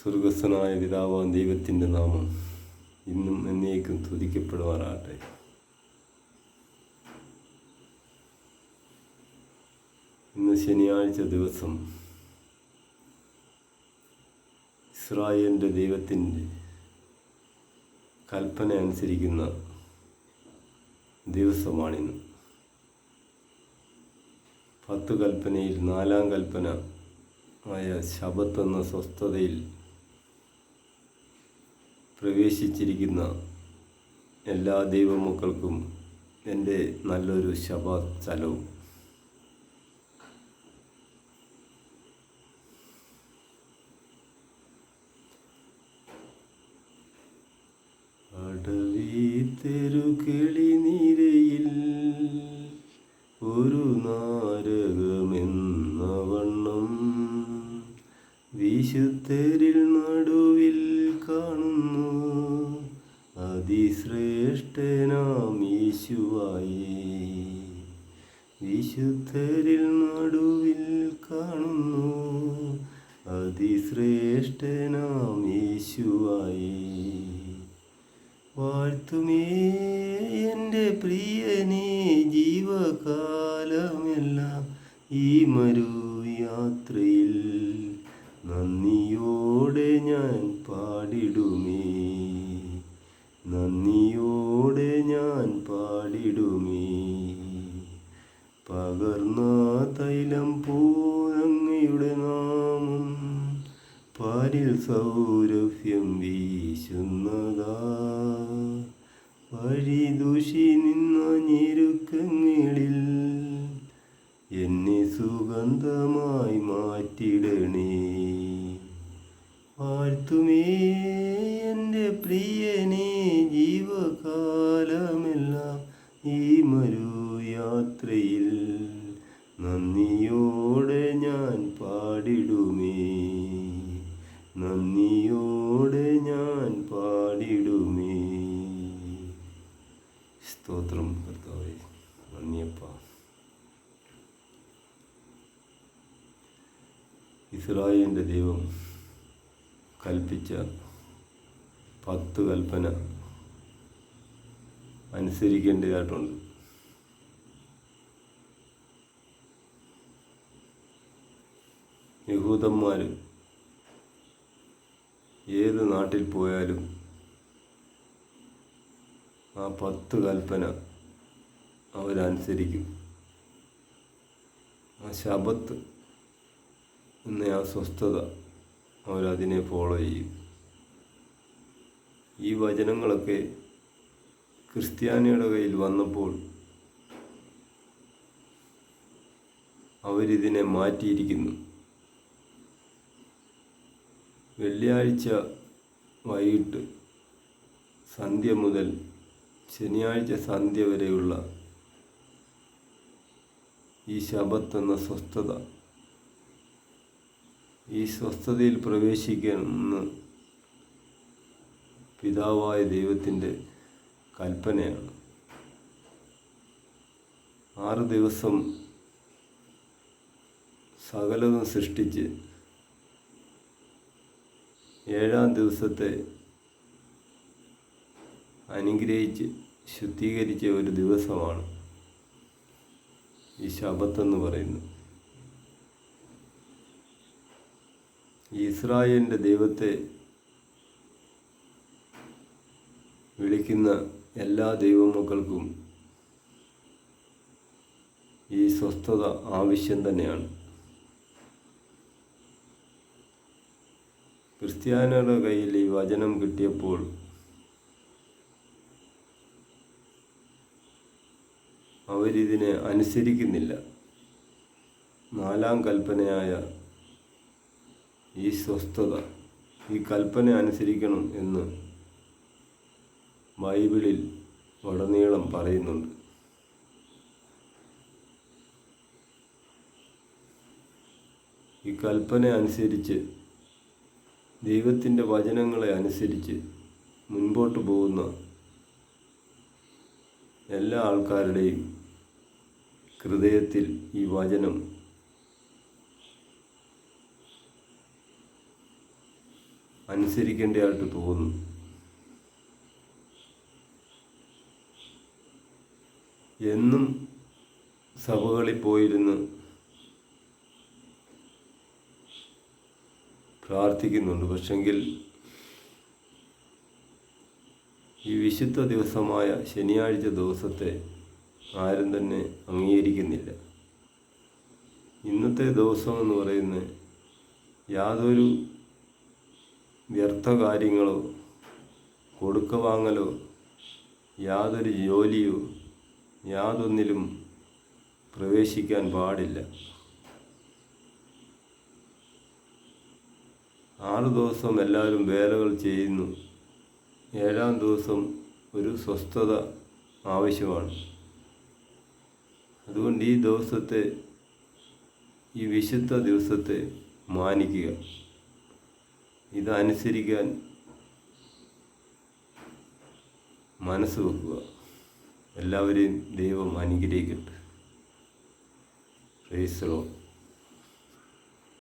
സ്വർഗസ്വനായ പിതാവാൻ ദൈവത്തിന്റെ നാമം ഇന്നും എന്നേക്കും തുതിക്കപ്പെടുവാറാകട്ടെ ഇന്ന് ശനിയാഴ്ച ദിവസം ഇസ്രായേലിന്റെ ദൈവത്തിന്റെ കൽപ്പന അനുസരിക്കുന്ന ദിവസമാണിന്ന്. പത്ത് കൽപ്പനയിൽ നാലാം കൽപ്പന ആയ ശബത്ത് എന്ന സ്വസ്ഥതയിൽ പ്രവേശിച്ചിരിക്കുന്ന എല്ലാ ദൈവമക്കൾക്കും എന്റെ നല്ലൊരു ശബത്ത് സ്ഥലവും അടവീത്തെരു നിരയിൽ ഒരു നാരകമെന്ന വണ്ണം വിശുദ്ധരിൽ നടുവിൽ യേശുവായി വിശുദ്ധരിൽ നടുവിൽ കാണുന്നു അതിശ്രേഷ്ഠനാം യേശുവായി. വാഴ്ത്തുമേ എന്റെ പ്രിയനെ ജീവകാലമെല്ലാം ഈ മരു യാത്രയിൽ നന്ദിയോടെ ഞാൻ പാടിടുമേ. നന്ദിയോടെ പാരിൽ സൗരഭ്യം വീശുന്നതാ. വഴി ദൂഷി നിന്ന ഞെരുക്കങ്ങളിൽ എന്നെ സുഗന്ധമായി മാറ്റിടണേ. വാഴ്ത്തുമേ എന്റെ പ്രിയനെ ജീവകാലമെല്ലാം ഈ മരുയാത്രയിൽ നന്ദിയോടെ ഞാൻ പാടിടുമേ. നന്ദിയോടെ ഞാൻ പാടിടുമേ. സ്തോത്രം കർത്താവേ നന്ദിയപ്പ. ഇസ്രായേലിന്റെ ദൈവം കൽപ്പിച്ച പത്ത് കൽപ്പന അനുസരിക്കേണ്ടതായിട്ടുണ്ട്. യഹൂദന്മാർ ഏത് നാട്ടിൽ പോയാലും ആ പത്ത് കൽപ്പന അവരനുസരിക്കും. ആ ശബത്ത് എന്ന ആ സ്വസ്ഥത അവരതിനെ ഫോളോ ചെയ്യും. ഈ വചനങ്ങളൊക്കെ ക്രിസ്ത്യാനിയുടെ കയ്യിൽ വന്നപ്പോൾ അവരിതിനെ മാറ്റിയിരിക്കുന്നു. വെള്ളിയാഴ്ച വൈകിട്ട് സന്ധ്യ മുതൽ ശനിയാഴ്ച സന്ധ്യ വരെയുള്ള ഈ ശബത്ത് എന്ന സ്വസ്ഥത. ഈ സ്വസ്ഥതയിൽ പ്രവേശിക്കുന്ന പിതാവായ ദൈവത്തിന്റെ കൽപ്പനയാണ്. ആറ് ദിവസം സകലതും സൃഷ്ടിച്ച് ഏഴാം ദിവസത്തെ അനുഗ്രഹിച്ച് ശുദ്ധീകരിച്ച ഒരു ദിവസമാണ് ഈ ശബത്തെന്ന് പറയുന്നത്. ഇസ്രായേലിന്റെ ദൈവത്തെ വിളിക്കുന്ന എല്ലാ ദൈവമക്കൾക്കും ഈ സ്വസ്ഥത ആവശ്യം തന്നെയാണ്. ക്രിസ്ത്യാനിയുടെ കയ്യിൽ ഈ വചനം കിട്ടിയപ്പോൾ അവരിതിനെ അനുസരിക്കുന്നില്ല. നാലാം കൽപ്പനയായ ഈ സ്വസ്ഥത ഈ കൽപ്പന അനുസരിക്കണം എന്ന് ബൈബിളിൽ ഉടനീളം പറയുന്നുണ്ട്. ഈ കൽപ്പന അനുസരിച്ച് ദൈവത്തിന്റെ വചനങ്ങളെ അനുസരിച്ച് മുൻപോട്ട് പോകുന്ന എല്ലാ ആൾക്കാരുടെയും ഹൃദയത്തിൽ ഈ വചനം അനുസരിക്കേണ്ടതായിട്ട് തോന്നും എന്നും സഭകളിൽ പോയിരുന്ന് പ്രാർത്ഥിക്കുന്നുണ്ട്. പക്ഷെങ്കിൽ ഈ വിശുദ്ധ ദിവസമായ ശനിയാഴ്ച ദിവസത്തെ ആരും തന്നെ അംഗീകരിക്കുന്നില്ല. ഇന്നത്തെ ദിവസം എന്ന് പറയുന്നത് യാതൊരു വ്യർത്ഥ കാര്യങ്ങളോ കൊടുക്ക വാങ്ങലോ യാതൊരു ജോലിയോ യാതൊന്നിലും പ്രവേശിക്കാൻ പാടില്ല. ആറ് ദിവസം എല്ലാവരും വേലകൾ ചെയ്യുന്നു. ഏഴാം ദിവസം ഒരു സ്വസ്ഥത ആവശ്യമാണ്. അതുകൊണ്ട് ഈ ദിവസത്തെ ഈ വിശുദ്ധ ദിവസത്തെ മാനിക്കുക. ഇതനുസരിക്കാൻ മനസ്സ് വെക്കുക. എല്ലാവരെയും ദൈവം അനുഗ്രഹിക്കട്ടെ. പ്രൈസ്